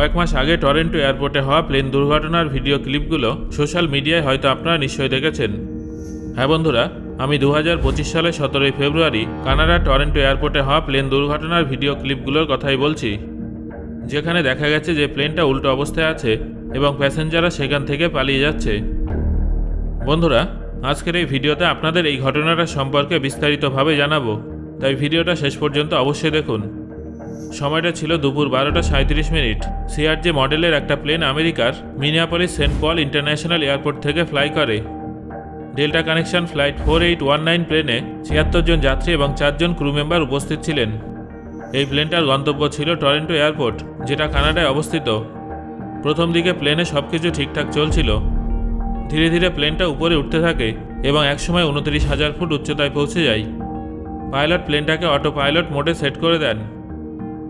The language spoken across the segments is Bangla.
কয়েক মাস আগে টরেন্টো এয়ারপোর্টে হওয়া প্লেন দুর্ঘটনার ভিডিও ক্লিপগুলো সোশ্যাল মিডিয়ায় হয়তো আপনারা নিশ্চয়ই দেখেছেন। হ্যাঁ বন্ধুরা, আমি দু হাজার পঁচিশ সালের সতেরোই ফেব্রুয়ারি কানাডা টরেন্টো এয়ারপোর্টে হওয়া প্লেন দুর্ঘটনার ভিডিও ক্লিপগুলোর কথাই বলছি। যেখানে দেখা গেছে যে প্লেনটা উল্টো অবস্থায় আছে এবং প্যাসেঞ্জাররা সেখান থেকে পালিয়ে যাচ্ছে। বন্ধুরা, আজকের এই ভিডিওতে আপনাদের এই ঘটনাটা সম্পর্কে বিস্তারিতভাবে জানাব। তাই ভিডিওটা শেষ পর্যন্ত অবশ্যই দেখুন। সময়টা ছিল দুপুর বারোটা সাঁত্রিশ মিনিট। সিআরজে মডেলের একটা প্লেন আমেরিকার Minneapolis Saint Paul international airport থেকে ফ্লাই করে। Delta connection flight four eight one nine প্লেনে ছিয়াত্তর জন যাত্রী এবং চারজন ক্রু মেম্বার উপস্থিত ছিলেন। এই প্লেনটার গন্তব্য ছিল টরেন্টো এয়ারপোর্ট, যেটা কানাডায় অবস্থিত। প্রথম দিকে প্লেনে সব কিছু ঠিকঠাক চলছিল। ধীরে ধীরে প্লেনটা উপরে উঠতে থাকে এবং একসময় উনত্রিশ হাজার ফুট উচ্চতায় পৌঁছে যায়। পাইলট প্লেনটাকে অটো পাইলট মোডে সেট করে দেন।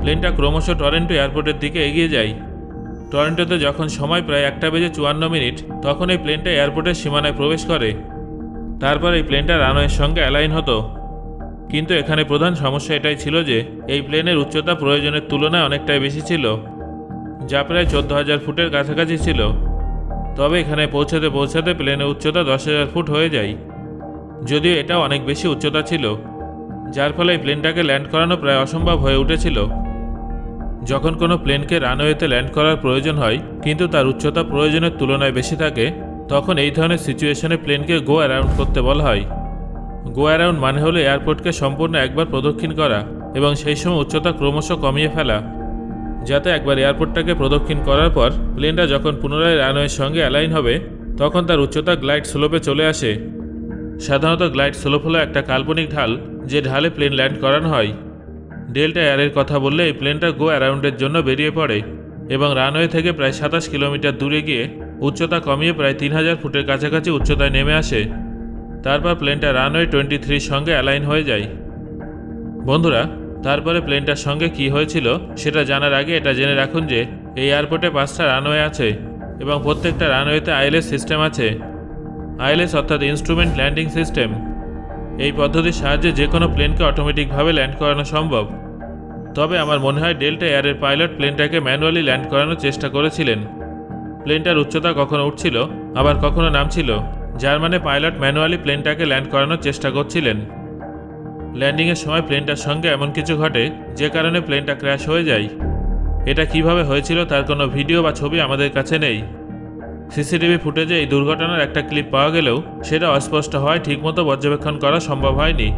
প্লেনটা ক্রমশ টরেন্টো এয়ারপোর্টের দিকে এগিয়ে যায়। টরেন্টোতে যখন সময় প্রায় একটা বেজে চুয়ান্ন মিনিট, তখন এই প্লেনটা এয়ারপোর্টের সীমানায় প্রবেশ করে। তারপর এই প্লেনটা রানওয়ের সঙ্গে অ্যালাইন হতো। কিন্তু এখানে প্রধান সমস্যা এটাই ছিল যে, এই প্লেনের উচ্চতা প্রয়োজনের তুলনায় অনেকটাই বেশি ছিল, যা প্রায় চোদ্দ হাজার ফুটের কাছাকাছি ছিল। তবে এখানে পৌঁছাতে পৌঁছাতে প্লেনের উচ্চতা দশ হাজার ফুট হয়ে যায়। যদিও এটা অনেক বেশি উচ্চতা ছিল, যার ফলে এই প্লেনটাকে ল্যান্ড করানো প্রায় অসম্ভব হয়ে উঠেছিল। যখন কোনো প্লেনকে রানওয়েতে ল্যান্ড করার প্রয়োজন হয়, কিন্তু তার উচ্চতা প্রয়োজনের তুলনায় বেশি থাকে, তখন এই ধরনের সিচুয়েশনে প্লেনকে গো অ্যারাউন্ড করতে বলা হয়। গো অ্যারাউন্ড মানে হলো এয়ারপোর্টকে সম্পূর্ণ একবার প্রদক্ষিণ করা এবং সেই সময় উচ্চতা ক্রমশ কমিয়ে ফেলা। যাতে একবার এয়ারপোর্টটাকে প্রদক্ষিণ করার পর, প্লেনটা যখন পুনরায় রানওয়ের সঙ্গে অ্যালাইন হবে, তখন তার উচ্চতা গ্লাইড স্লোপে চলে আসে। সাধারণত গ্লাইড স্লোপ হলো একটা কাল্পনিক ঢাল, যে ঢালে প্লেন ল্যান্ড করানো হয়। ডেল্টা এয়ারের কথা বললে এই প্লেনটা গো অ্যারাউন্ডের জন্য বেরিয়ে পড়ে এবং রানওয়ে থেকে প্রায় সাতাশ কিলোমিটার দূরে গিয়ে উচ্চতা কমিয়ে প্রায় তিন হাজার ফুটের কাছাকাছি উচ্চতায় নেমে আসে। তারপর প্লেনটা রানওয়ে টোয়েন্টি থ্রির সঙ্গে অ্যালাইন হয়ে যায়। বন্ধুরা, তারপরে প্লেনটার সঙ্গে কি হয়েছিল সেটা জানার আগে এটা জেনে রাখুন যে এই এয়ারপোর্টে পাঁচটা রানওয়ে আছে এবং প্রত্যেকটা রানওয়েতে আইএলএস সিস্টেম আছে। আইএলএস অর্থাৎ ইনস্ট্রুমেন্ট ল্যান্ডিং সিস্টেম। এই পদ্ধতির সাহায্যে যে কোনো প্লেনকে অটোমেটিকভাবে ল্যান্ড করানো সম্ভব। তবে আমার মনে হয় ডেল্টা এয়ারের পাইলট প্লেনটাকে ম্যানুয়ালি ল্যান্ড করানোর চেষ্টা করেছিলেন। প্লেনটার উচ্চতা কখনো উঠছিল, আবার কখনো নামছিল, যার মানে পাইলট ম্যানুয়ালি প্লেনটাকে ল্যান্ড করানোর চেষ্টা করছিলেন। ল্যান্ডিংয়ের সময় প্লেনটার সঙ্গে এমন কিছু ঘটে, যে কারণে প্লেনটা ক্র্যাশ হয়ে যায়। এটা কীভাবে হয়েছিল তার কোনো ভিডিও বা ছবি আমাদের কাছে নেই। সিসিটিভি ফুটেজে এই দুর্ঘটনার একটা ক্লিপ পাওয়া গেলেও সেটা অস্পষ্ট হওয়ায় ঠিকমতো পর্যবেক্ষণ করা সম্ভব হয়নি।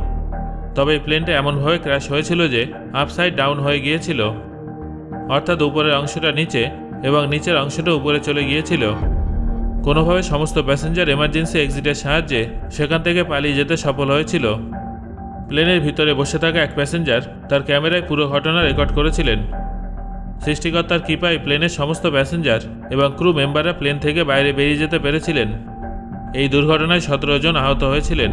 তবে এই প্লেনটা এমনভাবে ক্র্যাশ হয়েছিল যে আপসাইড ডাউন হয়ে গিয়েছিল। অর্থাৎ উপরের অংশটা নিচে এবং নিচের অংশটা উপরে চলে গিয়েছিল। কোনোভাবে সমস্ত প্যাসেঞ্জার এমার্জেন্সি এক্সিটের সাহায্যে সেখান থেকে পালিয়ে যেতে সফল হয়েছিল। প্লেনের ভিতরে বসে থাকা এক প্যাসেঞ্জার তার ক্যামেরায় পুরো ঘটনা রেকর্ড করেছিলেন। সৃষ্টিকর্তার কৃপায় প্লেনের সমস্ত প্যাসেঞ্জার এবং ক্রু মেম্বাররা প্লেন থেকে বাইরে বেরিয়ে যেতে পেরেছিলেন। এই দুর্ঘটনায় সতেরো জন আহত হয়েছিলেন।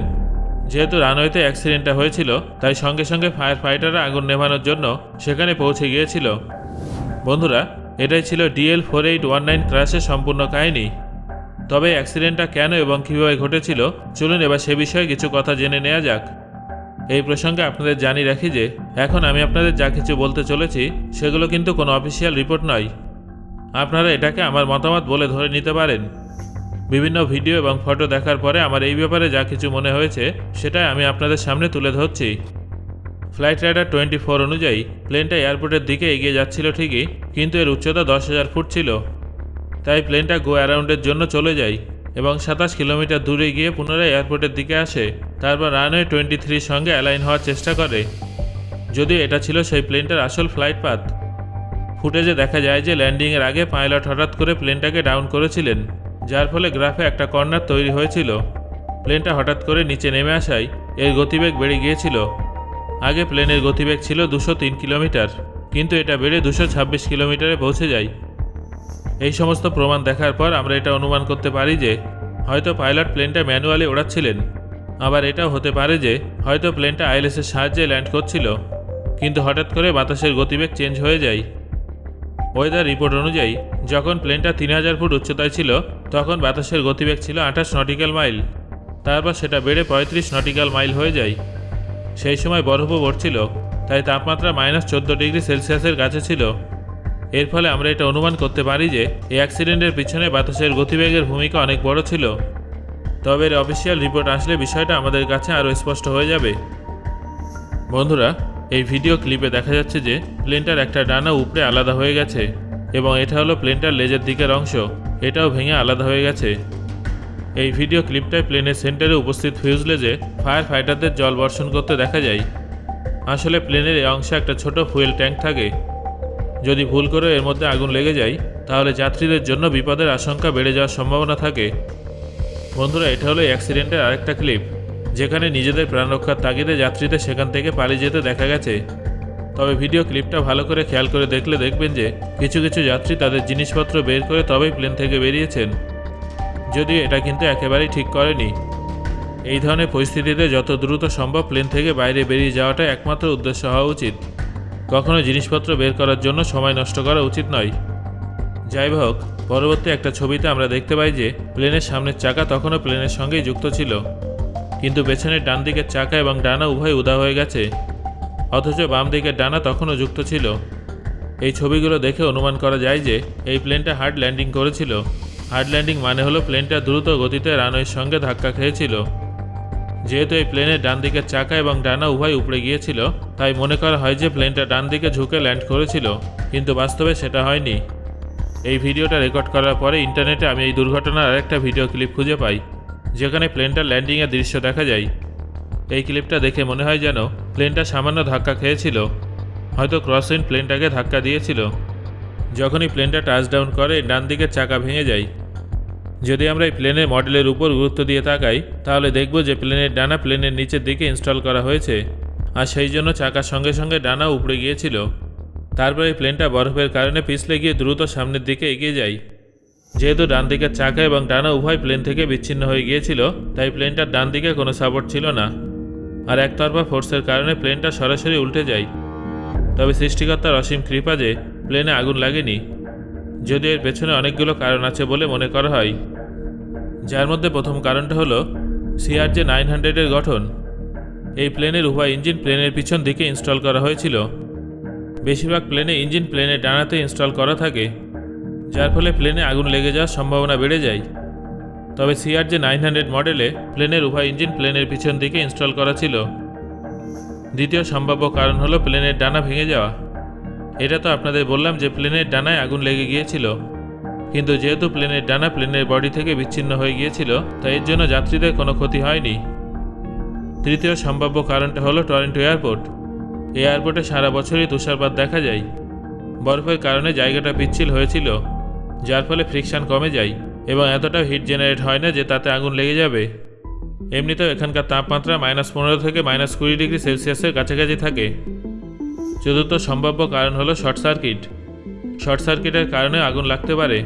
যেহেতু রানওয়েতে অ্যাক্সিডেন্টটা হয়েছিল, তাই সঙ্গে সঙ্গে ফায়ার ফাইটাররা আগুন নেভানোর জন্য সেখানে পৌঁছে গিয়েছিল। বন্ধুরা, এটাই ছিল DL four eight one nine ক্র্যাশের সম্পূর্ণ কাহিনী। তবে অ্যাক্সিডেন্টটা কেন এবং কীভাবে ঘটেছিল, চলুন এবার সে বিষয়ে কিছু কথা জেনে নেওয়া যাক। এই প্রসঙ্গে আপনাদের জানিয়ে রাখি যে, এখন আমি আপনাদের যা কিছু বলতে চলেছি, সেগুলো কিন্তু কোনো অফিসিয়াল রিপোর্ট নয়। আপনারা এটাকে আমার মতামত বলে ধরে নিতে পারেন। বিভিন্ন ভিডিও এবং ফটো দেখার পরে আমার এই ব্যাপারে যা কিছু মনে হয়েছে, সেটাই আমি আপনাদের সামনে তুলে ধরছি। ফ্লাইট রাইডার টোয়েন্টি ফোর অনুযায়ী, প্লেনটা এয়ারপোর্টের দিকে এগিয়ে যাচ্ছিল ঠিকই, কিন্তু এর উচ্চতা দশ হাজার ফুট ছিল। তাই প্লেনটা গো অ্যারাউন্ডের জন্য চলে যায়। এবং সাতাশ কিলোমিটার দূরে গিয়ে পুনরায় এয়ারপোর্টের দিকে আসে। তারপর রানওয়ে টোয়েন্টি থ্রির সঙ্গে অ্যালাইন হওয়ার চেষ্টা করে। যদিও এটা ছিল সেই প্লেনটার আসল ফ্লাইট পাথ। ফুটেজে দেখা যায় যে ল্যান্ডিংয়ের আগে পাইলট হঠাৎ করে প্লেনটাকে ডাউন করেছিলেন, যার ফলে গ্রাফে একটা কর্নার তৈরি হয়েছিল। প্লেনটা হঠাৎ করে নিচে নেমে আসায় এর গতিবেগ বেড়ে গিয়েছিল। আগে প্লেনের গতিবেগ ছিল দুশো তিন কিলোমিটার, কিন্তু এটা বেড়ে দুশো ছাব্বিশ কিলোমিটারে পৌঁছে যায়। এই সমস্ত প্রমাণ দেখার পর আমরা এটা অনুমান করতে পারি যে, হয়তো পাইলট প্লেনটা ম্যানুয়ালি ওড়াচ্ছিলেন। আবার এটাও হতে পারে যে, হয়তো প্লেনটা আইএলএসের সাহায্যে ল্যান্ড করছিল। কিন্তু হঠাৎ করে বাতাসের গতিবেগ চেঞ্জ হয়ে যায়। ওয়েদার রিপোর্ট অনুযায়ী, যখন প্লেনটা তিন হাজার ফুট উচ্চতায় ছিল, তখন বাতাসের গতিবেগ ছিল আঠাশ নটিক্যাল মাইল। তারপর সেটা বেড়ে পঁয়ত্রিশ নটিক্যাল মাইল হয়ে যায়। সেই সময় বরফও পড়ছিল, তাই তাপমাত্রা মাইনাস চোদ্দ ডিগ্রি সেলসিয়াসের কাছে ছিল। এর ফলে আমরা এটা অনুমান করতে পারি যে এই অ্যাক্সিডেন্টের পিছনে বাতাসের গতিবেগের ভূমিকা অনেক বড় ছিল। তবে এর অফিসিয়াল রিপোর্ট আসলে বিষয়টা আমাদের কাছে আরও স্পষ্ট হয়ে যাবে। বন্ধুরা, এই ভিডিও ক্লিপে দেখা যাচ্ছে যে প্লেনটার একটা ডানা উপরে আলাদা হয়ে গেছে এবং এটা হলো প্লেনটার লেজের দিকের অংশ। এটাও ভেঙে আলাদা হয়ে গেছে। এই ভিডিও ক্লিপটায় প্লেনের সেন্টারে উপস্থিত ফিউজলেজে ফায়ার ফাইটারদের জল বর্ষণ করতে দেখা যায়। আসলে প্লেনের এই অংশে একটা ছোট ফুয়েল ট্যাঙ্ক থাকে। যদি ভুল করে এর মধ্যে আগুন লেগে যায়, তাহলে যাত্রীদের জন্য বিপদের আশঙ্কা বেড়ে যাওয়ার সম্ভাবনা থাকে। বন্ধুরা, এটা হলো অ্যাক্সিডেন্টের আরেকটা ক্লিপ, যেখানে নিজেদের প্রাণ রক্ষার তাগিদে যাত্রীদের সেখান থেকে পালিয়ে যেতে দেখা গেছে। তবে ভিডিও ক্লিপটা ভালো করে খেয়াল করে দেখলে দেখবেন যে, কিছু কিছু যাত্রী তাদের জিনিসপত্র বের করে তবেই প্লেন থেকে বেরিয়েছেন। যদিও এটা কিন্তু একেবারেই ঠিক করেনি। এই ধরনের পরিস্থিতিতে যত দ্রুত সম্ভব প্লেন থেকে বাইরে বেরিয়ে যাওয়াটা একমাত্র উদ্দেশ্য হওয়া উচিত। কখনো জিনিসপত্র বের করার জন্য সময় নষ্ট করা উচিত নয়। যাই হোক, পরবর্তী একটা ছবিতে আমরা দেখতে পাই যে, প্লেনের সামনের চাকা তখনও প্লেনের সঙ্গেই যুক্ত ছিল। কিন্তু পেছনের ডান দিকের চাকা এবং ডানা উভয় উদা হয়ে গেছে। অথচ বাম দিকের ডানা তখনও যুক্ত ছিল। এই ছবিগুলো দেখে অনুমান করা যায় যে, এই প্লেনটা হার্ড ল্যান্ডিং করেছিল। হার্ড ল্যান্ডিং মানে হলো প্লেনটা দ্রুত গতিতে রানওয়ের সঙ্গে ধাক্কা খেয়েছিল। যেহেতু এই প্লেনের ডান দিকের চাকা এবং ডানা উভয় উপড়ে গিয়েছিল তাই মনে করা হয় যে প্লেনটা ডান দিকে ঝুঁকে ল্যান্ড করেছিল, কিন্তু বাস্তবে সেটা হয়নি। এই ভিডিওটা রেকর্ড করার পরে ইন্টারনেটে আমি এই দুর্ঘটনার আরেকটা ভিডিও ক্লিপ খুঁজে পাই, যেখানে প্লেনটার ল্যান্ডিংয়ের দৃশ্য দেখা যায়। এই ক্লিপটা দেখে মনে হয় যেন প্লেনটা সামান্য ধাক্কা খেয়েছিল, হয়তো ক্রসইন প্লেনটাকে ধাক্কা দিয়েছিল। যখনই প্লেনটা টাচডাউন করে, ডান দিকের চাকা ভেঙে যায়। যদি আমরা এই প্লেনের মডেলের উপর গুরুত্ব দিয়ে তাকাই, তাহলে দেখব যে প্লেনের ডানা প্লেনের নিচের দিকে ইনস্টল করা হয়েছে। আর সেই জন্য চাকার সঙ্গে সঙ্গে ডানা উপড়ে গিয়েছিল। তারপরে প্লেনটা বরফের কারণে পিছলে গিয়ে দ্রুত সামনের দিকে এগিয়ে যায়। যেহেতু ডান দিকের চাকা এবং ডানা উভয় প্লেন থেকে বিচ্ছিন্ন হয়ে গিয়েছিল, তাই প্লেনটার ডান দিকে কোনো সাপোর্ট ছিল না। আর একতরফা ফোর্সের কারণে প্লেনটা সরাসরি উল্টে যায়। তবে সৃষ্টিকর্তার অসীম কৃপা যে প্লেনে আগুন লাগেনি, যদিও এর পেছনে অনেকগুলো কারণ আছে বলে মনে করা হয়। যার মধ্যে প্রথম কারণটা হলো সিআরজে নাইন হান্ড্রেডের গঠন। এই প্লেনের উভয় ইঞ্জিন প্লেনের পিছন দিকে ইনস্টল করা হয়েছিল। বেশিরভাগ প্লেনে ইঞ্জিন প্লেনের ডানাতে ইনস্টল করা থাকে, যার ফলে প্লেনে আগুন লেগে যাওয়ার সম্ভাবনা বেড়ে যায়। তবে সিআরজে নাইন হান্ড্রেড মডেলে প্লেনের উভয় ইঞ্জিন প্লেনের পিছন দিকে ইনস্টল করা ছিল। দ্বিতীয় সম্ভাব্য কারণ হলো প্লেনের ডানা ভেঙে যাওয়া। এটা তো আপনাদের বললাম যে প্লেনের ডানায় আগুন লেগে গিয়েছিল। কিন্তু যেহেতু প্লেনের ডানা প্লেনের বডি থেকে বিচ্ছিন্ন হয়ে গিয়েছিল, তাই এর জন্য যাত্রীদের কোনো ক্ষতি হয়নি। তৃতীয় সম্ভাব্য কারণটা হলো টরেন্টো এয়ারপোর্ট। এই এয়ারপোর্টে সারা বছরই তুষারপাত দেখা যায়। বরফের কারণে জায়গাটা পিচ্ছিল হয়েছিল, যার ফলে ফ্রিকশন কমে যায় এবং এতটাও হিট জেনারেট হয় না যে তাতে আগুন লেগে যাবে। এমনিতেও এখানকার তাপমাত্রা মাইনাস পনেরো থেকে মাইনাস কুড়ি ডিগ্রি সেলসিয়াসের কাছাকাছি থাকে। চতুর্থ সম্ভাব্য কারণ হলো শর্ট সার্কিট। শর্ট সার্কিটের কারণে আগুন লাগতে পারে।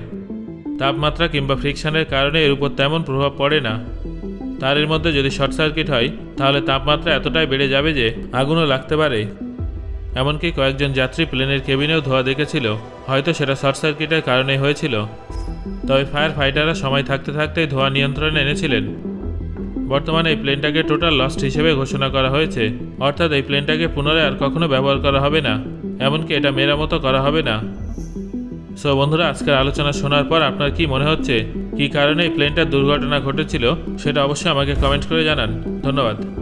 তাপমাত্রা কিংবা ফ্রিকশনের কারণে এর উপর তেমন প্রভাব পড়ে না। তারের মধ্যে যদি শর্ট সার্কিট হয় তাহলে তাপমাত্রা এতটাই বেড়ে যাবে যে আগুনও লাগতে পারে। এমনকি কয়েকজন যাত্রী প্লেনের কেবিনেও ধোয়া দেখেছিল। হয়তো সেটা শর্ট সার্কিটের কারণে হয়েছিল। তবে ফায়ার ফাইটাররা সময় থাকতে থাকতেই ধোয়া নিয়ন্ত্রণে এনেছিলেন। বর্তমানে এই প্লেনটাকে টোটাল লস্ট হিসেবে ঘোষণা করা হয়েছে। অর্থাৎ এই প্লেনটাকে পুনরায় আর কখনো ব্যবহার করা হবে না। এমনকি এটা মেরামতো করা হবে না। সো বন্ধুরা, আজকের আলোচনা শোনার পর আপনার কি মনে হচ্ছে? কী কারণে এই প্লেনটার দুর্ঘটনা ঘটেছিল? সেটা অবশ্যই আমাকে কমেন্ট করে জানান। ধন্যবাদ।